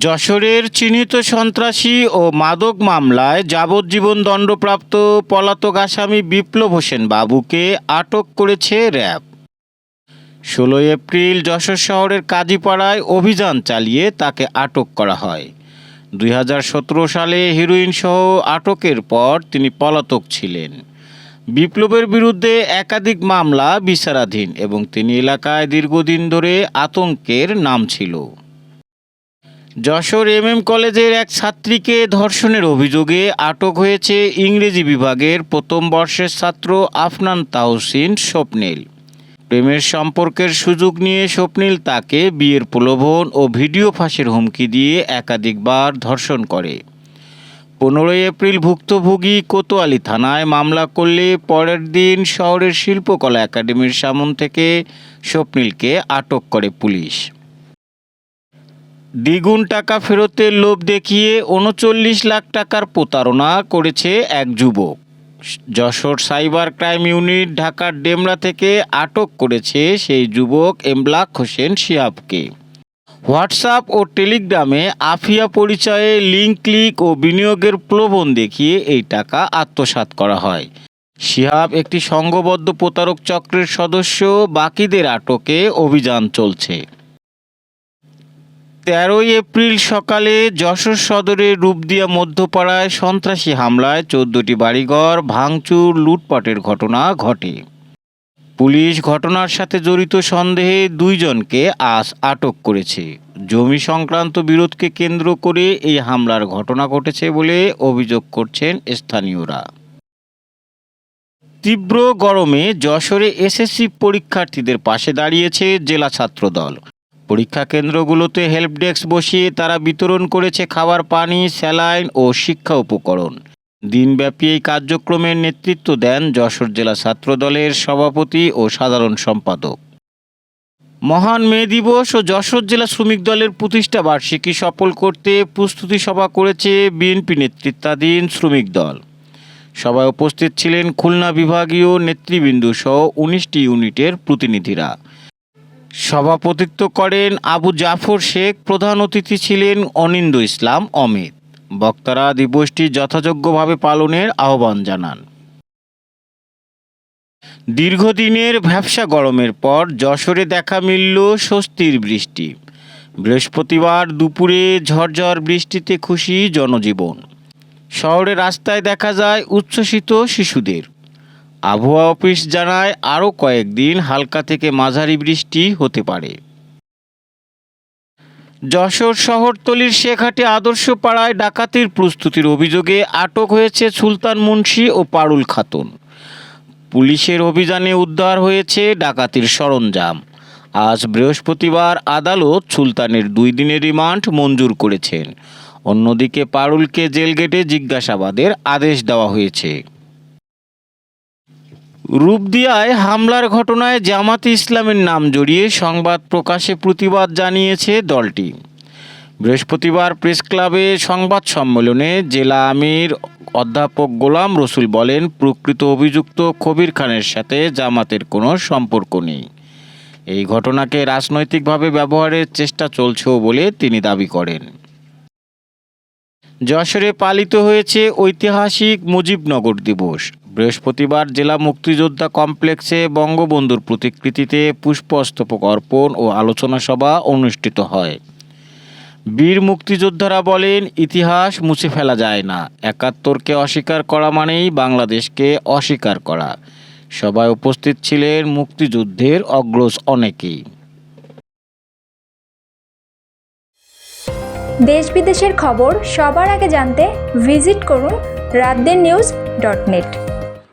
যশোরের চিহ্নিত সন্ত্রাসী ও মাদক মামলায় যাবজ্জীবন দণ্ডপ্রাপ্ত পলাতক আসামি বিপ্লব হোসেন বাবুকে আটক করেছে র্যাব। ষোলোই এপ্রিল যশোর শহরের কাজীপাড়ায় অভিযান চালিয়ে তাকে আটক করা হয়। দুই হাজার সতেরো সালে হিরোইন সহ আটকের পর তিনি পলাতক ছিলেন। বিপ্লবের বিরুদ্ধে একাধিক মামলা, বিচারাধীন এবং তিনি এলাকায় দীর্ঘদিন ধরে আতঙ্কের নাম ছিল। যশোর এম এম কলেজের এক ছাত্রীকে ধর্ষণের অভিযোগে আটক হয়েছে ইংরেজি বিভাগের প্রথম বর্ষের ছাত্র আফনান তাহসিন স্বপ্নীল। প্রেমের সম্পর্কের সুযোগ নিয়ে স্বপ্নীল তাকে বিয়ের প্রলোভন ও ভিডিও ফাঁসের হুমকি দিয়ে একাধিকবার ধর্ষণ করে। পনেরোই এপ্রিল ভুক্তভোগী কোতোয়ালি থানায় মামলা করলে পরের দিন শহরের শিল্পকলা একাডেমির সামন থেকে স্বপ্নীলকে আটক করে পুলিশ। দ্বিগুণ টাকা ফেরতের লোভ দেখিয়ে উনচল্লিশ লাখ টাকার প্রতারণা করেছে এক যুবক। যশোর সাইবার ক্রাইম ইউনিট ঢাকার ডেমরা থেকে আটক করেছে সেই যুবক এমলাক হোসেন শিহাবকে। হোয়াটসঅ্যাপ ও টেলিগ্রামে আফিয়া পরিচয়ে লিঙ্ক ক্লিক ও বিনিয়োগের প্রলোভন দেখিয়ে এই টাকা আত্মসাৎ করা হয়। শিহাব একটি সংঘবদ্ধ প্রতারক চক্রের সদস্য, বাকিদের আটকে অভিযান চলছে। তেরোই এপ্রিল সকালে যশোর সদরের রূপদিয়া মধ্যপাড়ায় সন্ত্রাসী হামলায় চোদ্দটি বাড়িঘর, ভাঙচুর, লুটপাটের ঘটনা ঘটে। পুলিশ ঘটনার সাথে জড়িত সন্দেহে দুইজনকে আজ আটক করেছে। জমি সংক্রান্ত বিরোধকে কেন্দ্র করে এই হামলার ঘটনা ঘটেছে বলে অভিযোগ করছেন স্থানীয়রা। তীব্র গরমে যশোরে এসএসসি পরীক্ষার্থীদের পাশে দাঁড়িয়েছে জেলা ছাত্রদল। পরীক্ষা কেন্দ্রগুলোতে হেল্প ডেস্ক বসিয়ে তারা বিতরণ করেছে খাবার, পানি, স্যালাইন ও শিক্ষা উপকরণ। দিনব্যাপী এই কার্যক্রমের নেতৃত্ব দেন যশোর জেলা ছাত্রদলের সভাপতি ও সাধারণ সম্পাদক। মহান মে দিবস ও যশোর জেলা শ্রমিক দলের প্রতিষ্ঠা বার্ষিকী সফল করতে প্রস্তুতি সভা করেছে বিএনপি নেতৃত্বাধীন শ্রমিক দল। সভায় উপস্থিত ছিলেন খুলনা বিভাগীয় নেতৃবৃন্দ সহ উনিশটি ইউনিটের প্রতিনিধিরা। সভাপতিত্ব করেন আবু জাফর শেখ, প্রধান অতিথি ছিলেন অনিন্দ ইসলাম, অমিত। বক্তারা দিবসটি যথাযোগ্যভাবে পালনের আহ্বান জানান। দীর্ঘদিনের ভ্যাবসা গরমের পর যশোরে দেখা মিলল স্বস্তির বৃষ্টি। বৃহস্পতিবার দুপুরে ঝরঝর বৃষ্টিতে খুশি জনজীবন। শহরের রাস্তায় দেখা যায় উচ্ছ্বসিত শিশুদের। আবহাওয়া অফিস জানায় আরও কয়েকদিন হালকা থেকে মাঝারি বৃষ্টি হতে পারে। যশোর শহরতলির শেখহাটে আদর্শ পাড়ায় ডাকাতির প্রস্তুতির অভিযোগে আটক হয়েছে সুলতান মুন্সি ও পারুল খাতুন। পুলিশের অভিযানে উদ্ধার হয়েছে ডাকাতির সরঞ্জাম। আজ বৃহস্পতিবার আদালত সুলতানের দুই দিনের রিমান্ড মঞ্জুর করেছেন। অন্যদিকে পারুলকে জেলগেটে জিজ্ঞাসাবাদের আদেশ দেওয়া হয়েছে। রূপদিয়ায় হামলার ঘটনায় জামাত ইসলামের নাম জড়িয়ে সংবাদ প্রকাশে প্রতিবাদ জানিয়েছে দলটি। বৃহস্পতিবার প্রেস ক্লাবে সংবাদ সম্মেলনে জেলা আমির অধ্যাপক গোলাম রসুল বলেন, প্রকৃত অভিযুক্ত কবির খানের সাথে জামাতের কোনো সম্পর্ক নেই। এই ঘটনাকে রাজনৈতিকভাবে ব্যবহারের চেষ্টা চলছেও বলে তিনি দাবি করেন। যশোরে পালিত হয়েছে ঐতিহাসিক মুজিবনগর দিবস। বৃহস্পতিবার জেলা মুক্তিযোদ্ধা কমপ্লেক্সে বঙ্গবন্ধুর প্রতিকৃতিতে পুষ্পস্তবক অর্পণ ও আলোচনা সভা অনুষ্ঠিত হয়। বীর মুক্তিযোদ্ধারা বলেন, ইতিহাস মুছে ফেলা যায় না। একাত্তরকে অস্বীকার করা মানেই বাংলাদেশকে অস্বীকার করা। সবাই উপস্থিত ছিলেন মুক্তিযুদ্ধের অগ্রজ অনেকেই। দেশ বিদেশের খবর সবার আগে জানতে ভিজিট করুন রাতদের নিউজ ডট নেট।